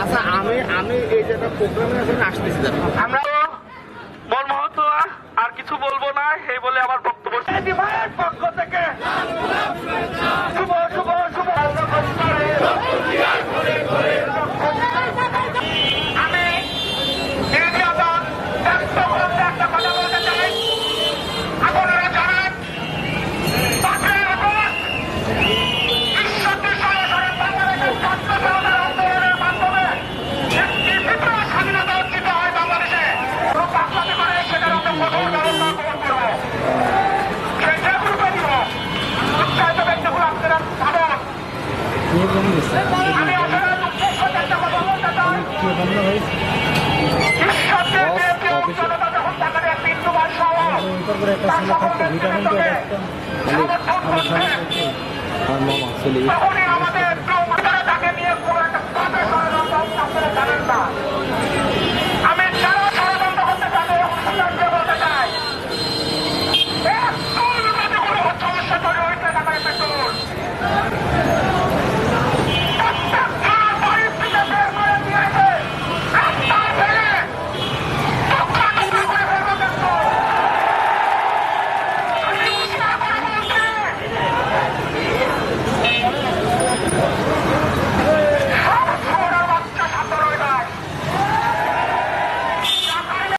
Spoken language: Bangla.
আচ্ছা, আমি আমি এই যে একটা প্রোগ্রামে আসতেছি আমরা আর মামা চলে আমার